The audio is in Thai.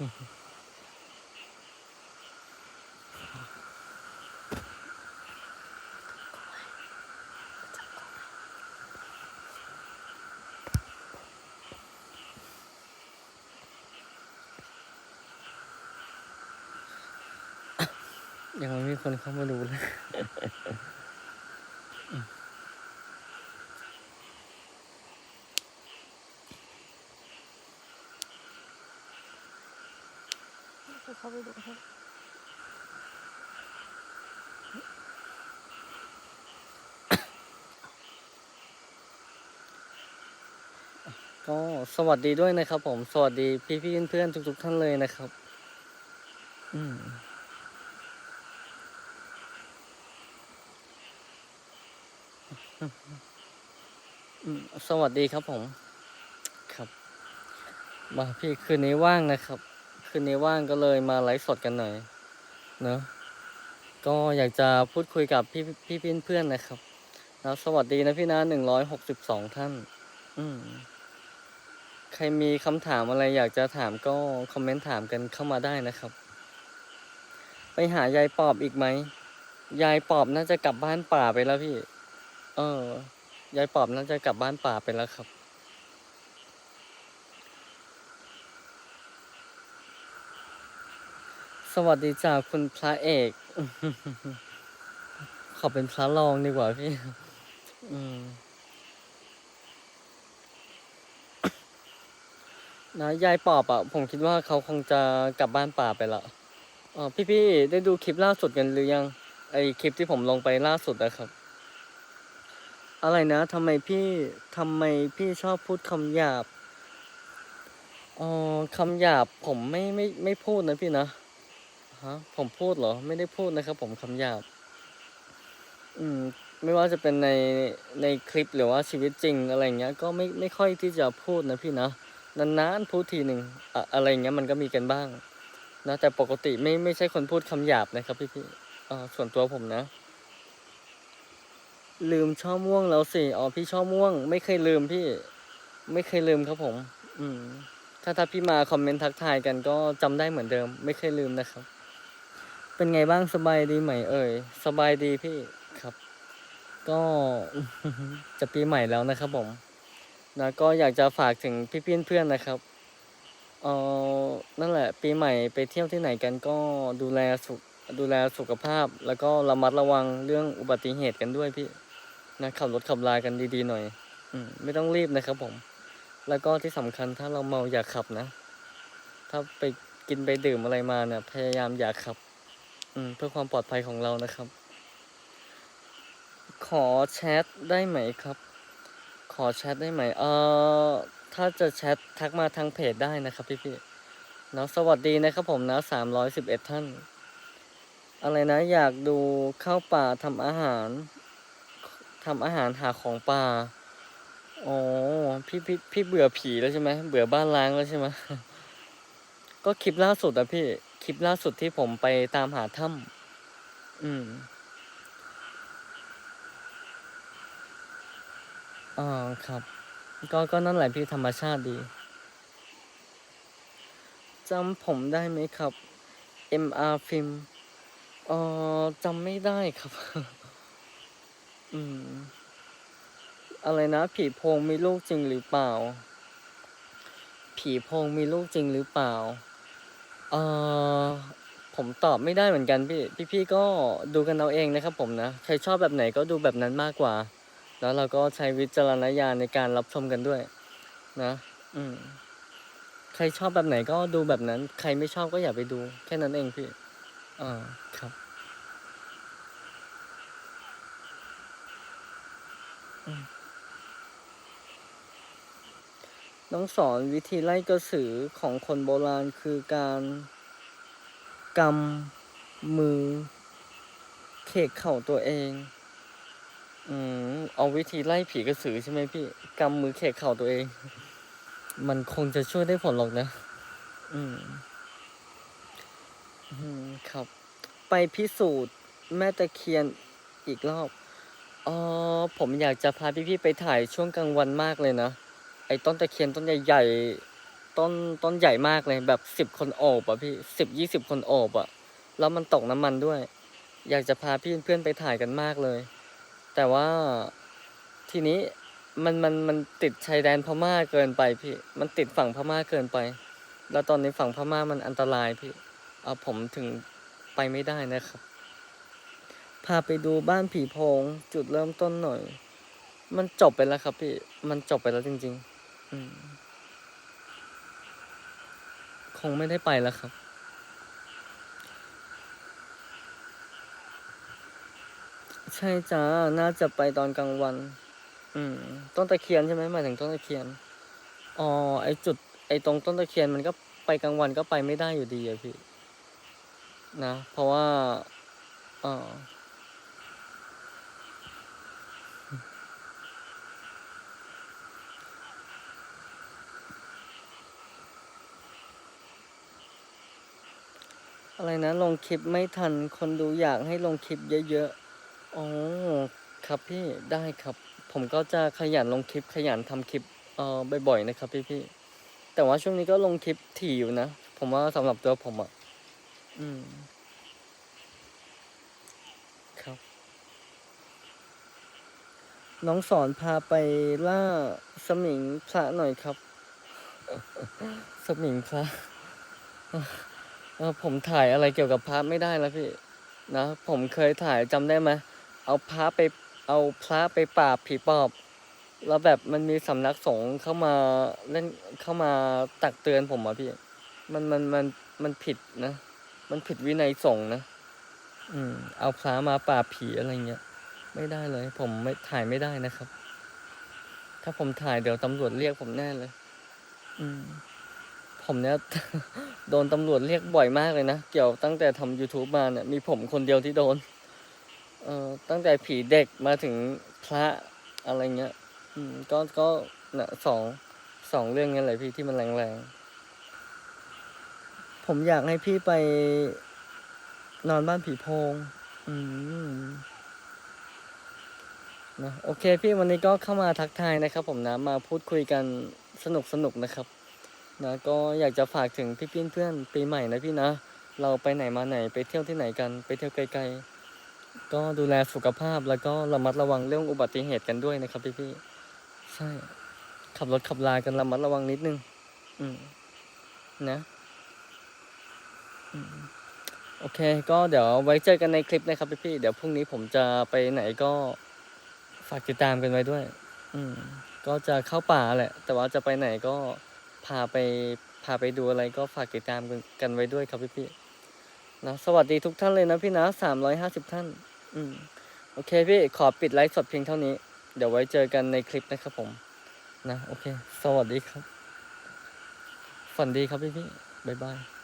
ยังไม่มีคนเข้ามาดูเลย เข้าไปดูให้ก็สวัสดีด้วยนะครับผม สวัสดีพี่พี่เพื่อนๆทุก ๆ ท่านเลยนะครับ อืมสวัสดีครับผม ครับมาพี่คืนนี้ว่างนะครับ คืนนี้ว่างก็เลยมาไลฟ์สดกันหน่อยเนอะก็อยากจะพูดคุยกับพี่พี่พี่เพื่อนๆนะครับแล้วสวัสดีนะพี่นะหนึ่งร้อยหกสิบสองท่าน อืมใครมีคำถามอะไรอยากจะถามก็คอมเมนต์ถามกันเข้ามาได้นะครับ ไปหายายปอบอีกไหมยายปอบน่าจะกลับบ้านป่าไปแล้วพี่ เออ ยายปอบน่าจะกลับบ้านป่าไปแล้วครับ สวัสดีจ้าคุณพระเอก ขอเป็นพระรองดีกว่าพี่ อืมนะยายปอบอะผมคิดว่าเขาคงจะกลับบ้านป่าไปละอ๋อพี่ๆได้ดูคลิปล่าสุดกันหรือยัง ไอคลิปที่ผมลงไปล่าสุดนะครับ อะไรนะทำไมพี่ทำไมพี่ชอบพูดคำหยาบอ๋อคำหยาบผมไม่ไม่ไม่พูดนะพี่นะ ฮะผมพูดเหรอ ไม่ได้พูดนะครับ ผมคำหยาบ อืม ไม่ว่าจะเป็นในในคลิปหรือว่าชีวิตจริงอะไรเงี้ย ก็ไม่ไม่ค่อยที่จะพูดนะพี่นะนานๆพูดทีหนึ่งอะอะไรเงี้ยมันก็มีกันบ้าง นะแต่ปกติไม่ไม่ใช่คนพูดคำหยาบนะครับ พี่พี่ๆอ่าส่วนตัวผมนะ ลืมช่อม่วงแล้วสิอ๋อพี่ช่อม่วง ไม่เคยลืมพี่ ไม่เคยลืมครับผม อืมถ้าถ้าพี่มาคอมเมนต์ทักทายกันก็จำได้เหมือนเดิม ไม่เคยลืมนะครับ เป็นไงบ้างสบายดีไหมเอ่ย สบายดีพี่ครับ ก็จะปีใหม่แล้วนะครับผมนะก็อยากจะฝากถึงพี่เพื่อนๆนะครับเออนั่นแหละ ปีใหม่ไปเที่ยวที่ไหนกันก็ดูแลสุขดูแลสุขภาพ แล้วก็ระมัดระวังเรื่องอุบัติเหตุกันด้วยพี่นะขับรถขับลากันดีๆหน่อย อืมไม่ต้องรีบนะครับผม แล้วก็ที่สำคัญถ้าเราเมาอย่าขับนะ ถ้าไปกินไปดื่มอะไรมาเนี่ยพยายามอย่าขับ อืมเพื่อความปลอดภัยของเรานะครับ ขอแชทได้ไหมครับ ขอแชทได้ไหม เอ่อ ถ้าจะแชททักมาทางเพจได้นะครับพี่พี่เนาะสวัสดีนะครับผมนะสามร้อยสิบเอ็ดท่าน อะไรนะ อยากดูเข้าป่าทำอาหารทำอาหารหาของป่าอ๋อพี่พี่พี่เบื่อผีแล้วใช่ไหมเบื่อบ้านล้างแล้วใช่ไหมก็คลิปล่าสุดอะพี่ คลิปล่าสุดที่ผมไปตามหาถ้ำอืมอ่าครับ ก็ก็นั่นแหละพี่ธรรมชาติดีจำผมได้ไหมครับ MR ฟิล์มเอ่อจำไม่ได้ครับ อืม อะไรนะผีโพงมีลูกจริงหรือเปล่า ผีโพงมีลูกจริงหรือเปล่า เออผมตอบไม่ได้เหมือนกันพี่พี่ๆก็ดูกันเอาเองนะครับผมนะ ใครชอบแบบไหนก็ดูแบบนั้นมากกว่า แล้วเราก็ใช้วิจารณญาณในการรับชมกันด้วย นะ อืมใครชอบแบบไหนก็ดูแบบนั้น ใครไม่ชอบก็อย่าไปดู แค่นั้นเองพี่อ่าครับ อืม น้องสอนวิธีไล่กระสือของคนโบราณคือการกำมือ เขกเข่าตัวเอง อืมเอาวิธีไล่ผีกระสือใช่ไหมพี่กำมือเขกเข่าตัวเอง มันคงจะช่วยได้ผลหรอกนะ อืม อืมครับ ไปพิสูจน์แม่ตะเคียนอีกรอบอ๋อผมอยากจะพาพี่ๆไปถ่ายช่วงกลางวันมากเลยนะ ไอ้ต้นตะเคียนต้นใหญ่ๆต้นต้นต้นใหญ่มากเลยแบบสิบคนโอบอะพี่สิบยี่สิบคนโอบอะ แล้วมันตกน้ำมันด้วย อยากจะพาพี่เพื่อนไปถ่ายกันมากเลย แต่ว่าทีนี้มันมันมันติดชายแดนพม่าเกินไปพี่ มันติดฝั่งพม่าเกินไป แล้วตอนนี้ฝั่งพม่ามันอันตรายพี่เอาผมถึงไปไม่ได้นะครับ พาไปดูบ้านผีโพงจุดเริ่มต้นหน่อย มันจบไปแล้วครับพี่ มันจบไปแล้วจริง ๆ คงไม่ได้ไปแล้วครับ ใช่จ้า น่าจะไปตอนกลางวัน อืม ต้นตะเคียนใช่ไหมหมายถึงต้นตะเคียน อ๋อ ไอจุด ไอตรงต้นตะเคียนมันก็ไปกลางวันก็ไปไม่ได้อยู่ดีอะพี่ นะ เพราะว่าเออ อะไรนะ ลงคลิปไม่ทันคนดูอยากให้ลงคลิปเยอะๆอ๋อครับพี่ได้ครับ ผมก็จะขยันลงคลิปขยันทำคลิปเอ่อบ่อยๆนะครับพี่พี่ๆแต่ว่าช่วงนี้ก็ลงคลิปถี่อยู่นะ ผมว่าสำหรับตัวผมอะอืมครับ น้องสอนพาไปล่าสมิงพระหน่อยครับ สมิงพระ ผมถ่ายอะไรเกี่ยวกับพระไม่ได้แล้วพี่นะผมเคยถ่ายจำได้ไหมเอาพระไปเอาพระไปปราบผีปอบ แล้วแบบมันมีสำนักสงฆ์เข้ามาเล่นเข้ามาตักเตือนผมอะพี่ มันมันมันมันผิดนะ มันผิดวินัยสงฆ์นะ อืม เอาพระมาปราบผีอะไรเงี้ยไม่ได้เลย ผมไม่ถ่ายไม่ได้นะครับ ถ้าผมถ่ายเดี๋ยวตำรวจเรียกผมแน่เลย อืม ผมเนี้ยโดนตำรวจเรียกบ่อยมากเลยนะ เกี่ยวตั้งแต่ทำ youtube มาเนี่ยมีผมคนเดียวที่โดน เอ่อตั้งแต่ผีเด็กมาถึงพระอะไรเงี้ยอืมก็ก็นะสองสองเรื่องนี้แหละพี่ที่มันแรงๆ ผมอยากให้พี่ไปนอนบ้านผีโพง อืมนะโอเคพี่วันนี้ก็เข้ามาทักทายนะครับ ผมนะมาพูดคุยกันสนุกสนุกนะครับ นะก็อยากจะฝากถึงพี่พี่เพื่อนปีใหม่นะพี่นะ เราไปไหนมาไหนไปเที่ยวที่ไหนกันไปเที่ยวไกลๆ ก็ดูแลสุขภาพแล้วก็ระมัดระวังเรื่องอุบัติเหตุกันด้วยนะครับพี่พี่ใช่ ขับรถขับลากันระมัดระวังนิดนึง อืมนะโอเค ก็เดี๋ยวไว้เจอกันในคลิปนะครับพี่พี่เดี๋ยวพรุ่งนี้ผมจะไปไหนก็ฝากติดตามกันไว้ด้วย อืมก็จะเข้าป่าแหละ แต่ว่าจะไปไหนก็ พาไปพาไปดูอะไรก็ฝากติดตามกันกันไว้ด้วยครับพี่พี่นะสวัสดีทุกท่านเลยนะพี่นะสามร้อยห้าสิบท่าน อืมโอเคพี่ขอปิดไลฟ์สดเพียงเท่านี้ เดี๋ยวไว้เจอกันในคลิปนะครับผม นะโอเค สวัสดีครับ ฝันดีครับพี่พี่บ๊ายบาย